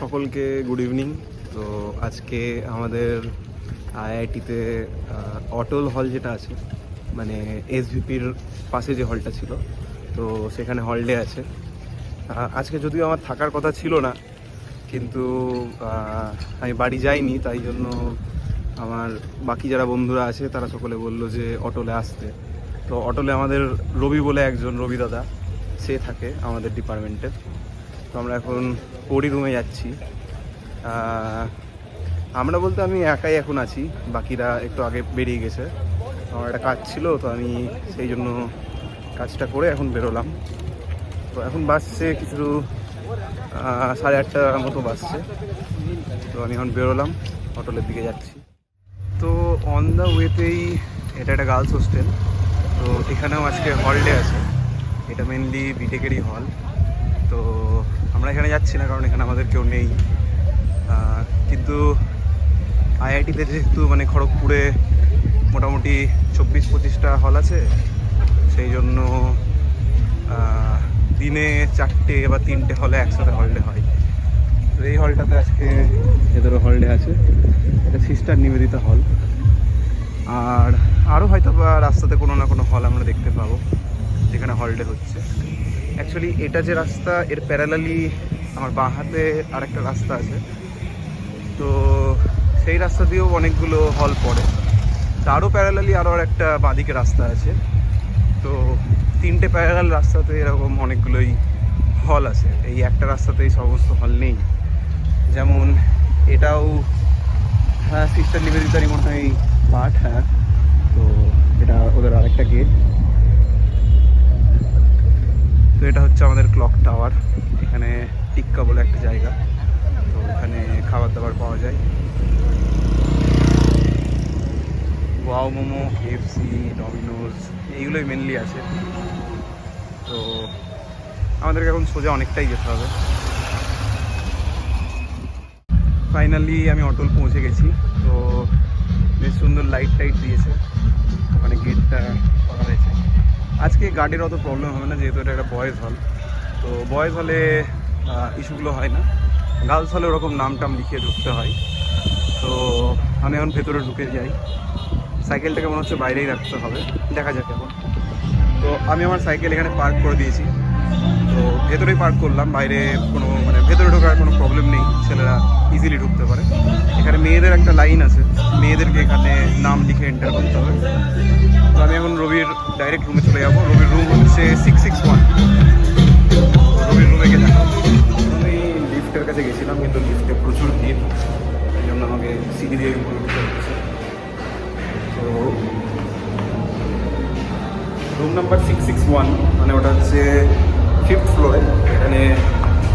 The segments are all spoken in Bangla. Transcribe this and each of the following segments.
সকলকে গুড ইভিনিং তো আজকে আমাদের আইআইটিতে অটল হল যেটা আছে মানে এসভিপির পাশে যে হলটা ছিল, তো সেখানে হলডে আছে। আজকে যদিও আমার থাকার কথা ছিল না, কিন্তু আমি বাড়ি যাইনি, তাই জন্য আমার বাকি যারা বন্ধুরা আছে, তারা সকলে বলল যে অটলে আসতে। তো অটলে আমাদের রবি বলে একজন রবি দাদা, সে থাকে আমাদের ডিপার্টমেন্টের তো আমরা এখন পরি রুমে যাচ্ছি। আমরা বলতে আমি একাই এখন আছি, বাকিরা একটু আগে বেরিয়ে গেছে। আমার একটা কাজ ছিল, তো আমি সেই জন্য কাজটা করে এখন বেরোলাম। তো এখন বাসছে কিছু সাড়ে আটটার মতো বাসছে। তো আমি এখন বেরোলাম, হোটেলের দিকে যাচ্ছি। তো অন দ্য ওয়েতেই এটা একটা গার্লস হোস্টেল তো এখানেও আজকে হলডে আছে। এটা মেনলি বিটেকেরই হল তো আমরা এখানে যাচ্ছি না, কারণ এখানে আমাদের কেউ নেই। কিন্তু আইআইটিতে যেহেতু মানে খড়গপুরে মোটামুটি চব্বিশ পঁচিশটা হল আছে, সেই জন্য দিনে চারটে বা তিনটে হলে একসাথে হলডে হয়। তো এই হলটাতে আজকে এদেরও হলডে আছে। এটা সিস্টার নিবেদিতা হল আর আরও হয়তো বা রাস্তাতে কোনো না কোনো হল আমরা দেখতে পাবো, যেখানে হলডে হচ্ছে। অ্যাকচুয়ালি এটা যে রাস্তা, এর প্যারালালি আমার বাঁ হাতে আরেকটা রাস্তা আছে। তো সেই রাস্তা দিয়েও অনেকগুলো হল পড়ে। তারও প্যারালালি আরও একটা বাঁদিকে রাস্তা আছে। তো তিনটে প্যারালাল রাস্তাতে এরকম অনেকগুলোই হল আছে। এই একটা রাস্তাতেই সমস্ত হল নেই। যেমন এটাও হ্যাঁ সিস্টার নিবেদিতারই মনে হয় পার্ট হ্যাঁ। তো এটা ওদের আরেকটা গেট তো এটা হচ্ছে আমাদের ক্লক টাওয়ার এখানে টিক্কা বলে একটা জায়গা। তো ওখানে খাবার দাবার পাওয়া যায়। ওয়াও মোমো কেএফসি ডমিনোজ এইগুলোই মেনলি আছে। তো আমাদেরকে এখন সোজা অনেকটাই যেতে হবে। ফাইনালি আমি অটল পৌঁছে গেছি। তো বেশ সুন্দর লাইট টাইট দিয়েছে। ওখানে গেটটা করা হয়েছে। আজকে গার্ডের অত প্রবলেম হবে না, যেহেতু এটা একটা বয়েজ হল তো বয়েজ হলে ইস্যুগুলো হয় না। গার্লস হলে ওরকম নাম টাম লিখিয়ে ঢুকতে হয়। তো আমি এখন ভেতরে ঢুকে যাই। সাইকেলটাকে মনে হচ্ছে বাইরেই রাখতে হবে। দেখা যাক এখন। তো আমি আমার সাইকেল এখানে পার্ক করে দিয়েছি। তো ভেতরেই পার্ক করলাম। বাইরে কোনো মানে ভেতরে ঢোকার কোনো প্রবলেম নেই। ছেলেরা ইজিলি ঢুকতে পারে। এখানে মেয়েদের একটা লাইন আছে। মেয়েদেরকে এখানে নাম লিখে এন্টার করতে হবে। ডাইরেক্ট রুমে চলে যাব। রবির রুম হচ্ছে সিক্স সিক্স ওয়ান রবির রুমে গিয়ে দেখা। আমি লিফটের কাছে গেছিলাম, কিন্তু লিফটে প্রচুর ভিড়। এই জন্য আমাকে সিঁড়ি দিয়ে উপরে উঠতে হচ্ছে। তো room number six six one মানে ওটা হচ্ছে ফিফথ ফ্লোরে এখানে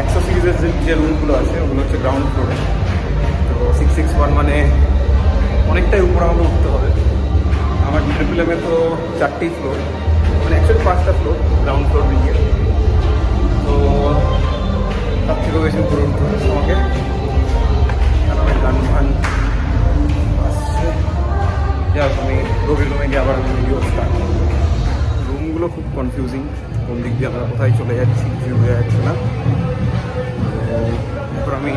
একশো সিরিজের যে রুমগুলো আছে, ওগুলো হচ্ছে গ্রাউন্ড ফ্লোরে তো সিক্স সিক্স ওয়ান মানে অনেকটাই উপরে আমাকে উঠতে হবে। আমার ট্রিপল এমে তো চারটেই ফ্লোর মানে অ্যাকচুয়ালি পাঁচটা ফ্লোর গ্রাউন্ড ফ্লোর দিয়ে। তো তার থেকেও বেশি উঠতে হবে আমাকে। আমার গান ফান যাক, আমি রুমে গিয়ে আবার আমি ভিডিও রুমগুলো খুব কনফিউজিং কোন দিক দিয়ে আমরা কোথায় চলে যাচ্ছি কিছু বোঝা যাচ্ছে না। এরপর আমি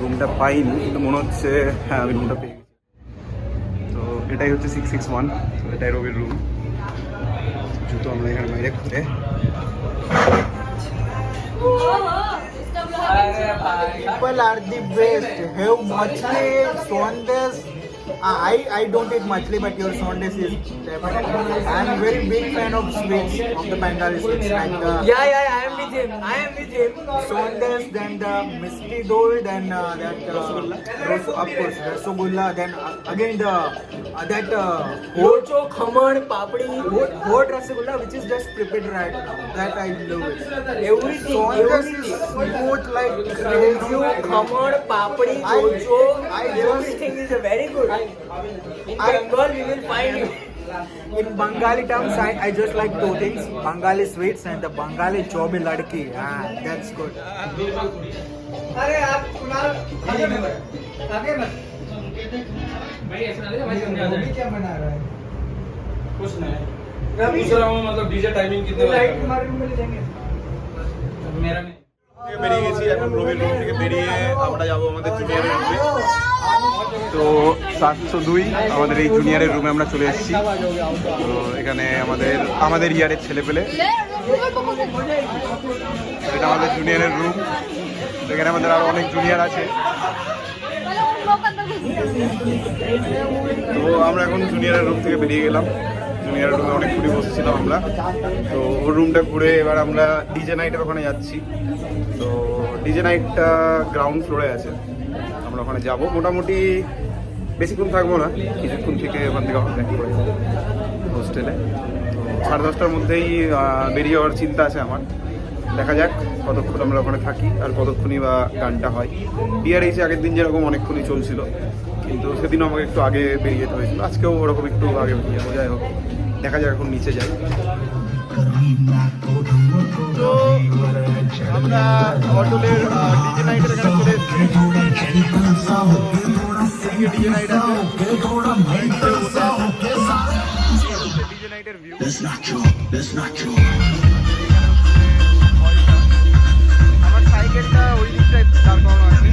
রুমটা পাইনি, কিন্তু মনে হচ্ছে হ্যাঁ আমি রুমটা পেয়ে এটাই হচ্ছে সিক্স সিক্স ওয়ান তো এটাই রবির রুম জুতো আমরা এখানে বাইরে খুলে people are the best. Have machli, sondes. Uh, I I don't eat machli, but your sondes is definitely. I am very big fan of sweets of the Bengali sweets like the Yeah, yeah, I am with him. I am with him. sondes, then the misti doi, then uh, that uh, ros- of course rasagulla, then uh, again the uh, that uh, hot Locho, khaman, papdi, hot hot rasagulla which is just prepared right now. That I love it. everything, Sondes is everything. smooth like Kaju, khaman, papdi, I- locho, I just- everything is very good. Uncle, we will find you. In Bengali terms, I, I just like two things: Bengali sweets and the Bengali chobi ladki. Ah, that's good. अरे आप कुणाल आगे मत आगे मत भाई ऐसा नहीं है भाई क्या बना रहा है कुछ नहीं पूछ रहा हूँ मतलब डीजे टाइमिंग कितने लाइट तुम्हारे रूम में ले जाएँगे मेरा বেরিয়ে গেছি, এখন রবির রুম থেকে বেরিয়ে আমরা যাব আমাদের জুনিয়রের তো সাতশো দুই, আমাদের এই জুনিয়রের রুমে আমরা চলে এসেছি। তো এখানে আমাদের আমাদের ইয়ারের ছেলে পেলে। এটা আমাদের জুনিয়রের রুম এখানে আমাদের আরও অনেক জুনিয়র আছে। তো আমরা এখন জুনিয়রের রুম থেকে বেরিয়ে গেলাম। জুনিয়রের রুমে অনেকক্ষণই বসেছিলাম আমরা। তো ওর রুমটা ঘুরে এবার আমরা ডিজে নাইটের ওখানে যাচ্ছি। তো ডিজে নাইটটা গ্রাউন্ড ফ্লোরে আছে। আমরা ওখানে যাব। মোটামুটি বেশিক্ষণ থাকব না, কিছুক্ষণ থেকে ওখান থেকে ব্যাক করে হোস্টেলে তো সাড়ে দশটার মধ্যেই বেরিয়ে যাওয়ার চিন্তা আছে আমার। দেখা যাক কতক্ষণ আমরা ওখানে থাকি আর কতক্ষণই বা গানটা হয়। বিয়ার ডিআরএইচে আগের দিন যেরকম অনেকক্ষণই চলছিল, কিন্তু সেদিনও আমাকে একটু আগে বেরিয়ে যেতে হয়েছিল। আজকেও ওরকম একটু আগে বেরিয়ে যাব, যাই হোক। দেখা যাক এখন নিচে যাই। তো আমরা অটলের ডিজে নাইটের এখানে চলে এসেছি। ডিজে নাইট আছে। ডিজে নাইটের ভিউ আমার সাইকেলটা ওই দিকটায় দাঁড় করানো আছে।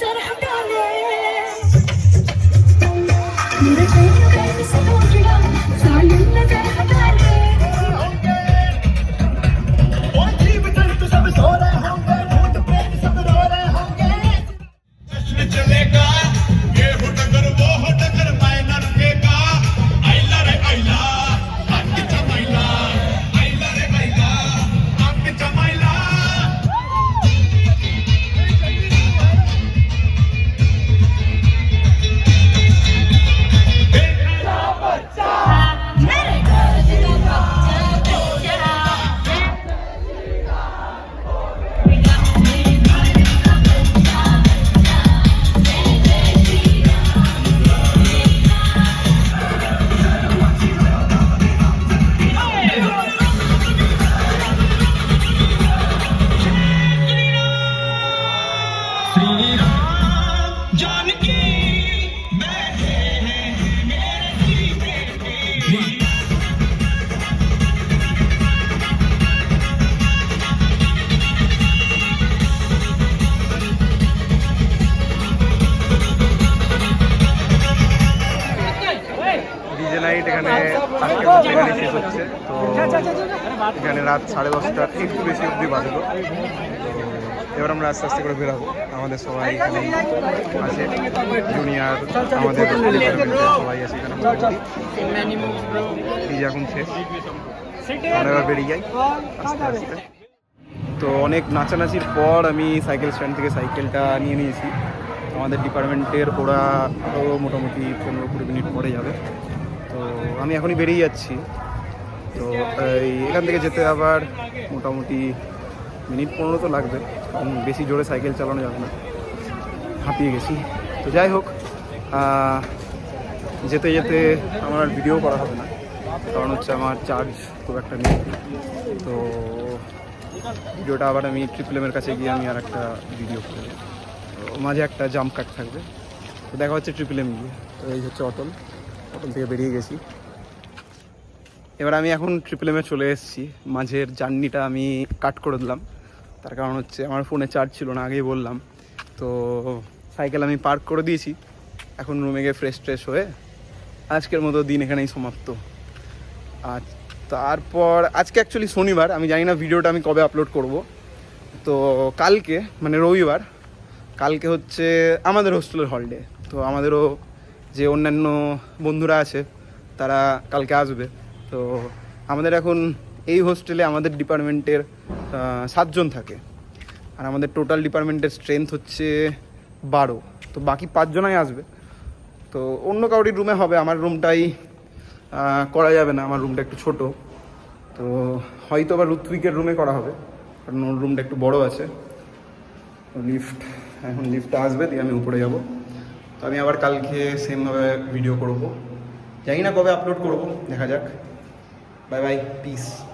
سرحتنا নাইট এখানে আজকের মধ্যে এখানে শেষ হচ্ছে। তো এখানে রাত সাড়ে দশটা একটু বেশি অবধি বাজলো এবার আমরা আস্তে আস্তে করে বেরোবো। আমাদের সবাই এখানে আছে জুনিয়র আমাদের সবাই আছে এখানে। এখন শেষ। আমরা এবার বেরিয়ে যাই। আস্তে আস্তে। তো অনেক নাচানাচির পর আমি সাইকেল স্ট্যান্ড থেকে সাইকেলটা নিয়ে নিয়েছি। আমাদের ডিপার্টমেন্টের ওরা আরও মোটামুটি পনেরো কুড়ি মিনিট পরে যাবে। আমি এখনই বেরিয়ে যাচ্ছি। তো, এই, এখান থেকে যেতে আবার মোটামুটি মিনিট পনেরো তো লাগবে। বেশি জোরে সাইকেল চালানো যাবে না। হাঁপিয়ে গেছি। তো যাই হোক যেতে যেতে আমার ভিডিও করা হবে না। কারণ হচ্ছে আমার চার্জ খুব একটা নেই। তো, ভিডিওটা আবার আমি ট্রিপল এমের কাছে গিয়ে আমি আর একটা ভিডিও করব। তো, মাঝে একটা জাম্প কাট থাকবে। তো দেখা হচ্ছে ট্রিপল এম গিয়ে। তো এই হচ্ছে অটল। অটল থেকে বেরিয়ে গেছি। এবার আমি এখন ট্রিপল এমে চলে এসেছি। মাঝের জার্নিটা আমি কাট করে দিলাম। তার কারণ হচ্ছে আমার ফোনে চার্জ ছিল না, আগেই বললাম। তো সাইকেল আমি পার্ক করে দিয়েছি। এখন রুমে গিয়ে ফ্রেশ ট্রেশ হয়ে আজকের মতো দিন এখানেই সমাপ্ত। আর তারপর, আজকে অ্যাকচুয়ালি শনিবার, আমি জানি না ভিডিওটা আমি কবে আপলোড করব। তো কালকে মানে রবিবার, কালকে হচ্ছে আমাদের হোস্টেলের হলডে তো আমাদেরও যে অন্যান্য বন্ধুরা আছে, তারা কালকে আসবে। তো আমাদের এখন এই হোস্টেলে আমাদের ডিপার্টমেন্টের সাতজন থাকে। আর আমাদের টোটাল ডিপার্টমেন্টের স্ট্রেংথ হচ্ছে বারো। তো বাকি পাঁচজনাই আসবে। তো অন্য কাউরির রুমে হবে, আমার রুমটাই করা যাবে না, আমার রুমটা একটু ছোট। তো হয়তো বা ঋত্বিকের রুমে করা হবে, কারণ ওর রুমটা একটু বড় আছে। লিফট, এখন লিফটটা আসবে, দিয়ে আমি উপরে যাব। তো আমি আবার কালকে সেমভাবে ভিডিও করব। জানি না কবে আপলোড করব, দেখা যাক। Bye bye. Peace.